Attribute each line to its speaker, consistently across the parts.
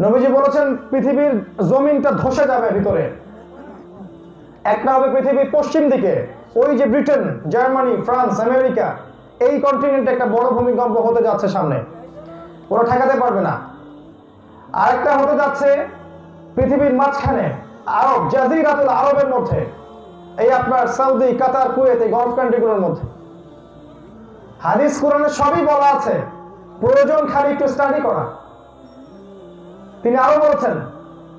Speaker 1: নবীজি বলেছেন, পৃথিবীর জমিনটা ধসে যাবে ভিতরে। একটা হবে পৃথিবীর পশ্চিম দিকে। ওই যে ব্রিটেন, জার্মানি, ফ্রান্স, আমেরিকা, এই কন্টিনেন্টে একটা বড় ভূমিকম্প হতে যাচ্ছে সামনে। ওরা ঠেকাতে পারবে না। আরেকটা হতে যাচ্ছে পৃথিবীর মাঝখানে, আরব, জাজিরাতুল আরবের মধ্যে। এই আপনার সৌদি, কাতার, কুয়েত, এই গলফ কান্ট্রিগুলোর মধ্যে। হাদিস কোরআনে সবই বলা আছে। প্রয়োজন খালি একটু স্টাডি করা। তিনি আরও বলেছেন,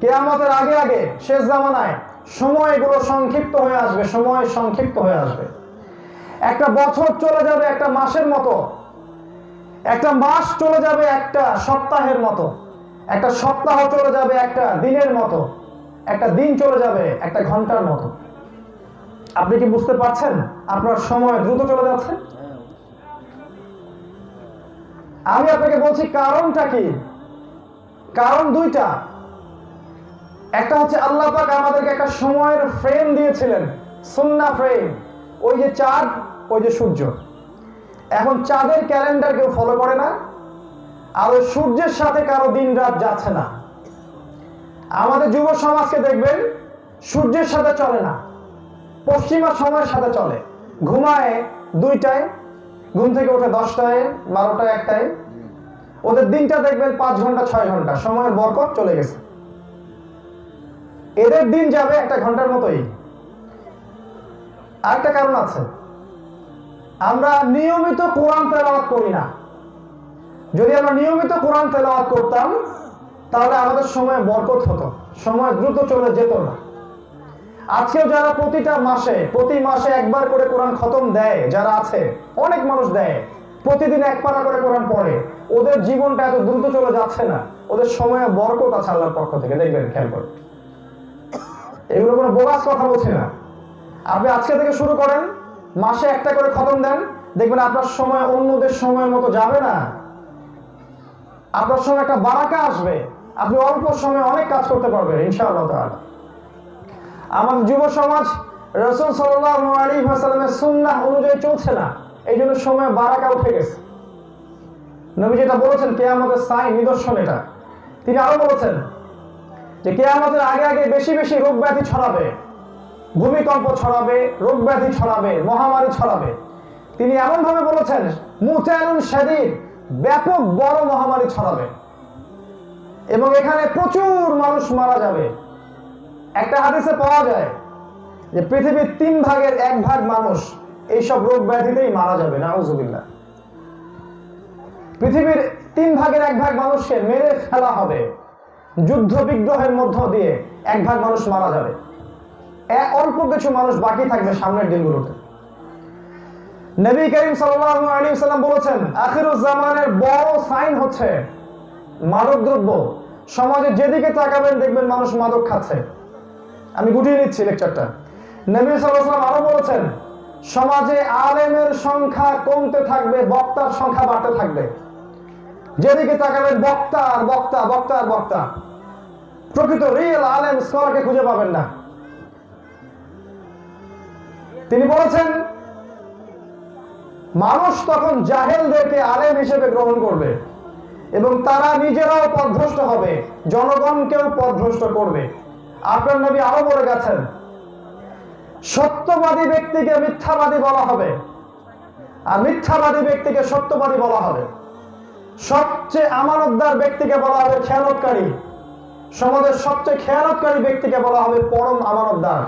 Speaker 1: কেয়ামতের আগে আগে শেষ জামানায় সময়গুলো সংক্ষিপ্ত হয়ে আসবে, সময় সংক্ষিপ্ত হয়ে আসবে। একটা বছর চলে যাবে একটা মাসের মতো, একটা মাস চলে যাবে একটা সপ্তাহের মতো, একটা সপ্তাহ চলে যাবে একটা দিনের মতো, একটা দিন চলে যাবে একটা ঘণ্টার মতো। আপনি কি বুঝতে পারছেন আপনার সময় দ্রুত চলে যাচ্ছে? আমি আপনাকে বলছি কারণটা কি? কারণ দুইটা। একটা হচ্ছে আল্লাহ পাক আমাদেরকে একটা সময়ের ফ্রেম দিয়েছিলেন, সুন্না ফ্রেম ওই যে চাঁদ, ওই যে সূর্য। এখন চাঁদের ক্যালেন্ডার কেউ ফলো করে না, আর ওই সূর্যের সাথে কারও দিন রাত যাচ্ছে না। আমাদের যুব সমাজকে দেখবেন, সূর্যের সাথে চলে না, পশ্চিমা সময়ের সাথে চলে। ঘুমায় দুইটায়, ঘুম থেকে ওঠে দশটায়, বারোটায় একটায়। ওদের দিনটা দেখবেন পাঁচ ঘণ্টা, ছয় ঘণ্টা। সময়ের বরকত চলে গেছে। এদের দিন যাবে একটা ঘণ্টার মতোই। আরেকটা কারণ আছে। আমরা নিয়মিত কোরআন তেলাওয়াত করি না। যদি আমরা নিয়মিত কোরআন তেলাওয়াত করতাম, তাহলে আমাদের সময় বরকত হতো। সময় দ্রুত চলে যেত না। আজকেও যারা প্রতিটা মাসে, প্রতি মাসে একবার করে কোরআন খতম দেয়, যারা আছে, অনেক মানুষ দেয়। প্রতিদিন এক পারা করে কোরআন পড়ে। ওদের জীবনটা এত দ্রুত চলে যাচ্ছে না। ওদের সময়ে বরকত আছে আল্লাহর পক্ষ থেকে। দেখবেন, খেয়াল করে এগুলো কোনো বোগাস কথা বলছে না। আপনি আজকে থেকে শুরু করেন, মাসে একটা করে খতম দেন। দেখবেন আপনার সময় অন্যদের সময়ের মতো যাবে না। আপনার সময় একটা বারাকা আসবে। আপনি অল্প সময়ে অনেক কাজ করতে পারবেন, ইনশাআল্লাহ তাআলা। আমাদের যুব সমাজ, রসুল সাল্লাহ আলী হাসালামের সুন্নাহ অনুযায়ী চলছে না। এই জন্য সময় বারাকা উঠে গেছে। নবী যেটা বলেছেন, কেয়ামতের সাই নিদর্শন এটা। তিনি আরও বলেছেন যে, কেয়ামতের আগে আগে বেশি বেশি রোগ ব্যাধি ছড়াবে। ভূমিকম্প ছড়াবে, রোগ ব্যাধি ছড়াবে, মহামারী ছড়াবে। তিনি এমন ভাবে বলেছেন মুতায়ন শারীর ব্যাপক বড় মহামারী ছড়াবে। এবং এখানে প্রচুর মানুষ মারা যাবে। একটা হাদিসে পাওয়া যায় যে, পৃথিবীর তিন ভাগের এক ভাগ মানুষ এইসব রোগ ব্যাধিতেই মারা যাবে, নাউজুবিল্লাহ। পৃথিবীর তিন ভাগের এক ভাগ মানুষকে মেরে ফেলা হবে। যুদ্ধ বিগ্রহের মধ্য দিয়ে এক ভাগ মানুষ মারা যাবে। অল্প কিছু মানুষ বাকি থাকবে সামনের দিনগুলোতে। নবী করিম সাল্লাম বলেছেন জামানের বড় সাইন হচ্ছে মাদক দ্রব্য সমাজে যেদিকে তাকাবেন দেখবেন মানুষ মাদক খাচ্ছে। আমি গুটিয়ে নিচ্ছি লেকচারটা নবী সাল্লাম আরও বলেছেন সমাজে আলেমের সংখ্যা কমতে থাকবে, বক্তার সংখ্যা বাড়তে থাকবে। যেদিকে তাকাবেন, বক্তা আর বক্তা বক্তা আর বক্তা। প্রকৃত রিয়েল আলেম স্কলারকে খুঁজে পাবেন না। তিনি বলেছেন, মানুষ তখন জাহেলদেরকে আলেম হিসেবে গ্রহণ করবে এবং তারা নিজেরাও পথভ্রষ্ট হবে, জনগণকেও পথভ্রষ্ট করবে। আপনার নবী আরও বলে গেছেন সত্যবাদী ব্যক্তিকে মিথ্যাবাদী বলা হবে। আর মিথ্যাবাদী ব্যক্তিকে সত্যবাদী বলা হবে। সবচেয়ে আমানতদার ব্যক্তিকে বলা হবে খেয়ানতকারী সমাজের সবচেয়ে খেয়ানতকারী ব্যক্তিকে বলা হবে পরম আমানতদার।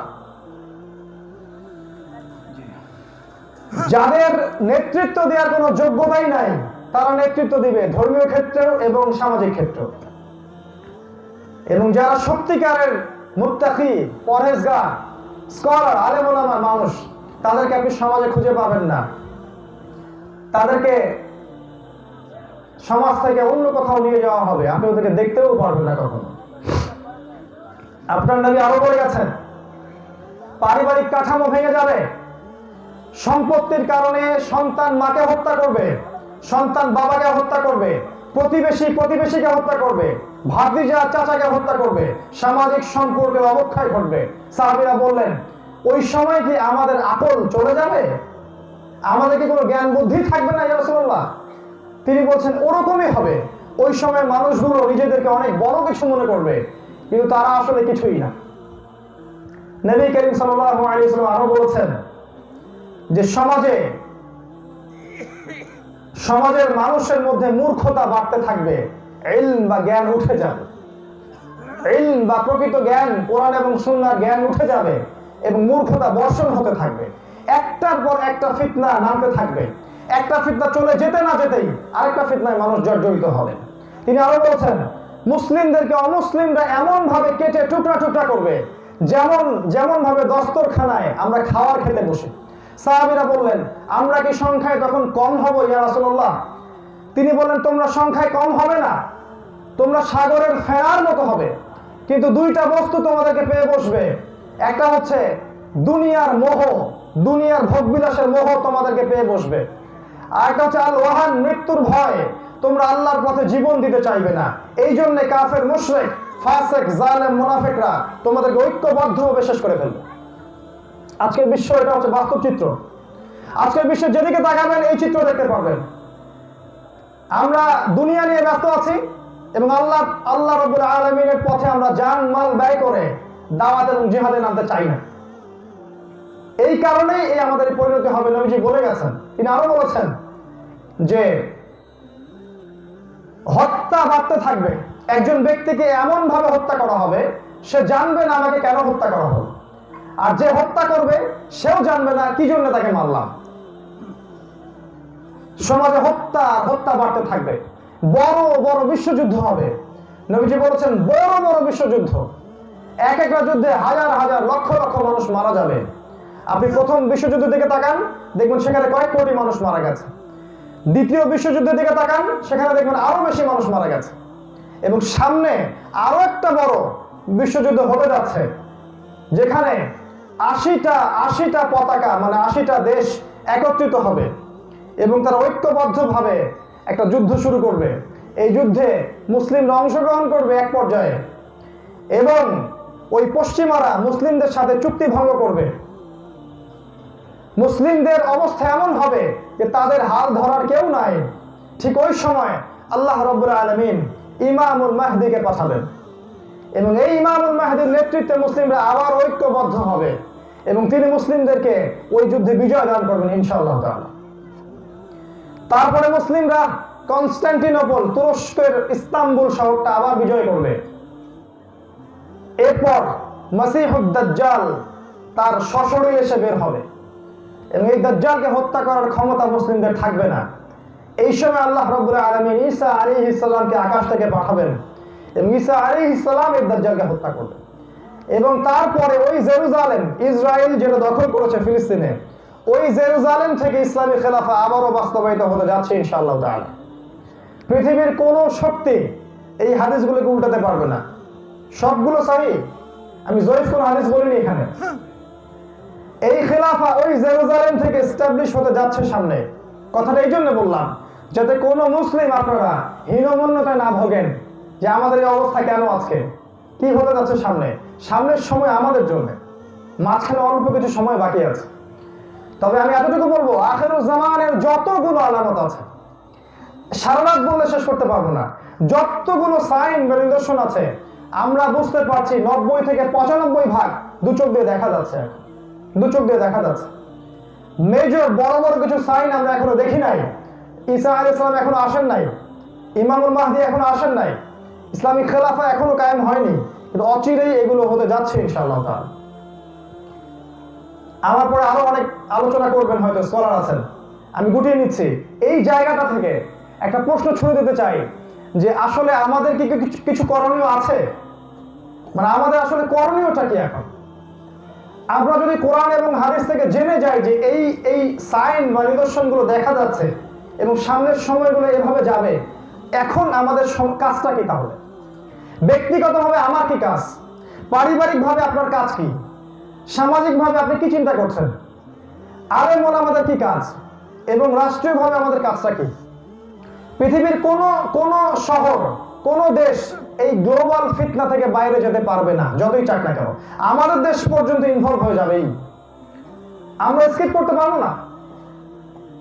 Speaker 1: যাদের নেতৃত্ব দেওয়ার কোনো যোগ্যতাই নাই, তারা নেতৃত্ব দিবে ধর্মীয় ক্ষেত্রেও এবং সামাজিক ক্ষেত্রেও এবং যারা সত্যিকারের মুত্তাকি, পরহেজগার স্কলার আলেমোলামার মানুষ, তাদেরকে আপনি সমাজে খুঁজে পাবেন না। তাদেরকে সমাজ থেকে অন্য কোথাও নিয়ে যাওয়া হবে, আপনি ওদেরকে দেখতেও পারবেন না কখনো। আপনার নবী আরও বলে গেছেন, পারিবারিক কাঠামো ভেঙে যাবে। সম্পত্তির কারণে সন্তান মাকে হত্যা করবে, সন্তান বাবাকে হত্যা করবে, প্রতিবেশী প্রতিবেশীকে হত্যা করবে। ভাতিজা চাচাকে হত্যা করবে, সামাজিক সম্পর্কের অবক্ষয় ঘটবে। সাহাবিরা বললেন, ওই সময় কি আমাদের আকল চলে যাবে? আমাদের কি কোনো জ্ঞান বুদ্ধি থাকবে না ইয়ারসুল্লাহ তিনি বলছেন, ওরকমই হবে। ওই সময় মানুষগুলো নিজেদেরকে অনেক বড় কিছু মনে করবে, কিন্তু তারা আসলে কিছুই না। নবী করিম ওয়াসাল্লাম আরও বলেছেন যে, সমাজে, সমাজের মানুষের মধ্যে মূর্খতা বাড়তে থাকবে। বা জ্ঞান উঠে যাবে। বা প্রকৃত জ্ঞান, কোরআন এবং সুন্নাহর জ্ঞান উঠে যাবে এবং মূর্খতা বর্ষণ হতে থাকবে। একটার পর একটা ফিতনা নামতে থাকবে। একটা ফিতনা চলে যেতে না যেতেই আরেকটা ফিতনায় মানুষ জর্জরিত হবে। তিনি আরও বলছেন, মুসলিমদেরকে অমুসলিমরা এমন ভাবে কেটে টুকরা টুকরা করবে, যেমন যেমন ভাবে দস্তরখানায় আমরা খাওয়ার খেতে বসি। সাহাবীরা বললেন, আমরা কি সংখ্যায় তখন কম হব ইয়া তিনি বললেন তোমরা সংখ্যায় কম হবে না। তোমরা সাগরের ফেরার মতো হবে। কিন্তু দুইটা বস্তু তোমাদেরকে পেয়ে বসবে। একটা হচ্ছে দুনিয়ার মোহ, দুনিয়ার ভোগবিলাসের মোহ তোমাদেরকে পেয়ে বসবে। হচ্ছে মৃত্যুর তোমরা আল্লাহর পথে জীবন দিতে চাইবে না। এই জন্য কাফের, মুশরিক, ফাসেক, জালেম, মুনাফিকরা তোমাদেরকে ঐক্যবদ্ধভাবে শেষ করে ফেলবে। আজকের বিশ্ব এটা হচ্ছে বাস্তব চিত্র। আজকের বিশ্বের যেদিকে তাকাবেন, এই চিত্র দেখতে পারবেন। আমরা দুনিয়া নিয়ে ব্যস্ত আছি এবং আল্লাহ আল্লাহ রবুল আলমিনের পথে আমরা যান, মাল ব্যয় করে দাওয়াত এবং জিহাদে নামতে চাই না। এই কারণেই এই আমাদের পরিণতি হবে, নবীজি বলে গেছেন। তিনি আরও বলেছেন যে, হত্যা বাড়তে থাকবে। একজন ব্যক্তিকে এমন ভাবে হত্যা করা হবে, সে জানবে না আমাকে কেন হত্যা করা হলো। আর যে হত্যা করবে, সেও জানবে না, কি জন্য তাকে মারলাম। সমাজে হত্যা হত্যা বাড়তে থাকবে। বড় বড় বিশ্বযুদ্ধ হবে। নবীজি বলেছেন, বড় বড় বিশ্বযুদ্ধ। এক একটা যুদ্ধে হাজার হাজার, লক্ষ লক্ষ মানুষ মারা যাবে। আপনি প্রথম বিশ্বযুদ্ধ দিকে তাকান, দেখবেন সেখানে কয়েক কোটি মানুষ মারা গেছে। দ্বিতীয় বিশ্বযুদ্ধের দিকে তাকান, সেখানে দেখবেন আরও বেশি মানুষ মারা গেছে। এবং সামনে আরও একটা বড় বিশ্বযুদ্ধ হতে যাচ্ছে, যেখানে আশিটা আশিটা পতাকা মানে আশিটা দেশ একত্রিত হবে। এবং তারা ঐক্যবদ্ধভাবে একটা যুদ্ধ শুরু করবে। এই যুদ্ধে মুসলিমরা অংশগ্রহণ করবে এক পর্যায়ে এবং ওই পশ্চিমারা মুসলিমদের সাথে চুক্তি ভঙ্গ করবে। মুসলিমদের অবস্থা এমন হবে যে তাদের হাল ধরার কেউ নাই। ঠিক ওই সময় আল্লাহ রব্বুল আলমিন ইমামুল মাহদিকে পাঠাবেন। এবং এই ইমামুল মাহদির নেতৃত্বে মুসলিমরা আবার ঐক্যবদ্ধ হবে এবং তিনি মুসলিমদেরকে ওই যুদ্ধে বিজয় দান করবেন ইনশাআল্লাহ তাআলা। তারপরে মুসলিমরা কনস্ট্যান্টিনোপল তুরস্কের ইস্তাম্বুল শহরটা আবার বিজয় করবে। এরপর মাসিহুদ্দাজ্জাল তার সশরীর এসে বের হবে। এবং এই দাজ্জালকে হত্যা করার ক্ষমতা মুসলিমদের থাকবে না। এই সময় আল্লাহ রব্বুল আলমিন ঈসা আলী ইসলামকে আকাশ থেকে পাঠাবেন। এবং ঈসা আলী ইসলাম এই দাজ্জালকে হত্যা করবেন। এবং তারপরে ওই জেরুজালেম, ইসরায়েল যেটা দখল করেছে ফিলিস্তিনে ওই জেরুজালেম থেকে ইসলামী খেলাফা আবারও বাস্তবায়িত হতে যাচ্ছে ইনশাআল্লাহ তাআলা। পৃথিবীর কোন শক্তি এই হাদিসগুলোকে উল্টাতে পারবে না। সবগুলো সহি? আমি জয়ীফ কোন হাদিস বলিনি এখানে। এই খেলাফা ওই জেরুজালেম থেকে এস্টাবলিশ হতে যাচ্ছে সামনে। কথাটা এই জন্য বললাম, যাতে কোনো মুসলিম আপনারা হীনমন্যতায় না ভোগেন যে আমাদের এই অবস্থা কেন আছে কি হতে যাচ্ছে সামনে? সামনের সময় আমাদের জন্য। মাঝখানে অল্প কিছু সময় বাকি আছে। তবে আমি এতটুকু বলব আখেরুজ জামানের যতগুলো আলামত আছে, সারা রাত বললে শেষ করতে পারব না। যতগুলো সাইন বা নিদর্শন আছে, আমরা বুঝতে পারছি নব্বই থেকে পঁচানব্বই ভাগ দু চোখ দিয়ে দেখা যাচ্ছে। দু চোখ দিয়ে দেখা যাচ্ছে। মেজর বড় বড় কিছু সাইন আমরা এখনও দেখি নাই। ঈসা আলী ইসলাম এখনও আসেন নাই। ইমামুল মাহদি এখনও আসেন নাই। ইসলামিক খেলাফা এখনও কায়েম হয়নি। কিন্তু অচিরেই এগুলো হতে যাচ্ছে ইনশাআল্লাহ তাআলা। আমার পরে আরও অনেক আলোচনা করবেন হয়তো স্কলার আছেন। আমি গুটিয়ে নিচ্ছি। এই জায়গাটা থেকে একটা প্রশ্ন ছুড়ে দিতে চাই যে আসলে আমাদের কি কিছু- করণীয় আছে? মানে আমাদের আসলে করণীয়টা কি এখন? আমরা যদি কোরআন এবং হাদিস থেকে জেনে যাই যে এই এই সাইন বা নিদর্শনগুলো দেখা যাচ্ছে এবং সামনের সময়গুলো এভাবে যাবে, এখন আমাদের কাজটা কি তাহলে? ব্যক্তিগতভাবে আমার কি কাজ? পারিবারিকভাবে আপনার কাজ কি? সামাজিকভাবে আপনি কি চিন্তা করছেন? আরে মন আমাদের কি কাজ? এবং রাষ্ট্রীয়ভাবে আমাদের কাজটা কি? পৃথিবীর কোন কোন শহর, কোন দেশ এই গ্লোবাল ফিটনা থেকে বাইরে যেতে পারবে না, যতই চাক না কেন। আমাদের দেশ পর্যন্ত ইনভলভ হয়ে যাবেই আমরা স্কিপ করতে পারব না।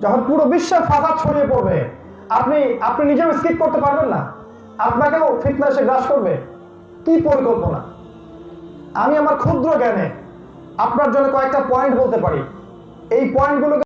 Speaker 1: যখন পুরো বিশ্বের ফাঁসা ছড়িয়ে পড়বে, আপনি আপনি নিজেও স্কিপ করতে পারবেন না। আপনাকেও ফিতনা এসে গ্রাস করবে। কি পরিকল্পনা? আমি আমার ক্ষুদ্র জ্ঞানে আপনার জন্য কয়েকটা পয়েন্ট বলতে পারি। এই পয়েন্টগুলোকে